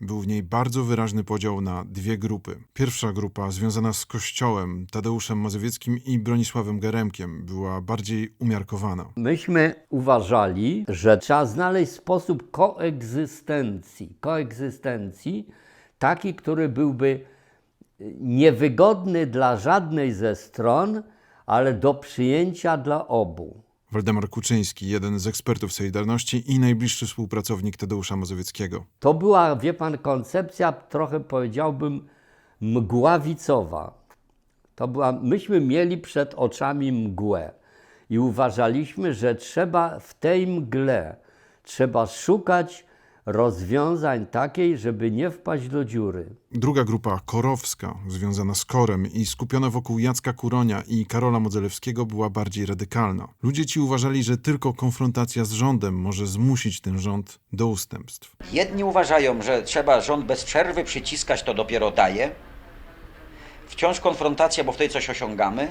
Był w niej bardzo wyraźny podział na dwie grupy. Pierwsza grupa, związana z Kościołem, Tadeuszem Mazowieckim i Bronisławem Geremkiem, była bardziej umiarkowana. Myśmy uważali, że trzeba znaleźć sposób koegzystencji, koegzystencji taki, który byłby niewygodny dla żadnej ze stron, ale do przyjęcia dla obu. Waldemar Kuczyński, jeden z ekspertów Solidarności i najbliższy współpracownik Tadeusza Mazowieckiego. To była, wie pan, koncepcja trochę powiedziałbym mgławicowa. To była, myśmy mieli przed oczami mgłę i uważaliśmy, że trzeba w tej mgle, trzeba szukać rozwiązań takiej, żeby nie wpaść do dziury. Druga grupa, korowska, związana z korem i skupiona wokół Jacka Kuronia i Karola Modzelewskiego, była bardziej radykalna. Ludzie ci uważali, że tylko konfrontacja z rządem może zmusić ten rząd do ustępstw. Jedni uważają, że trzeba rząd bez przerwy przyciskać, to dopiero daje. Wciąż konfrontacja, bo wtedy coś osiągamy.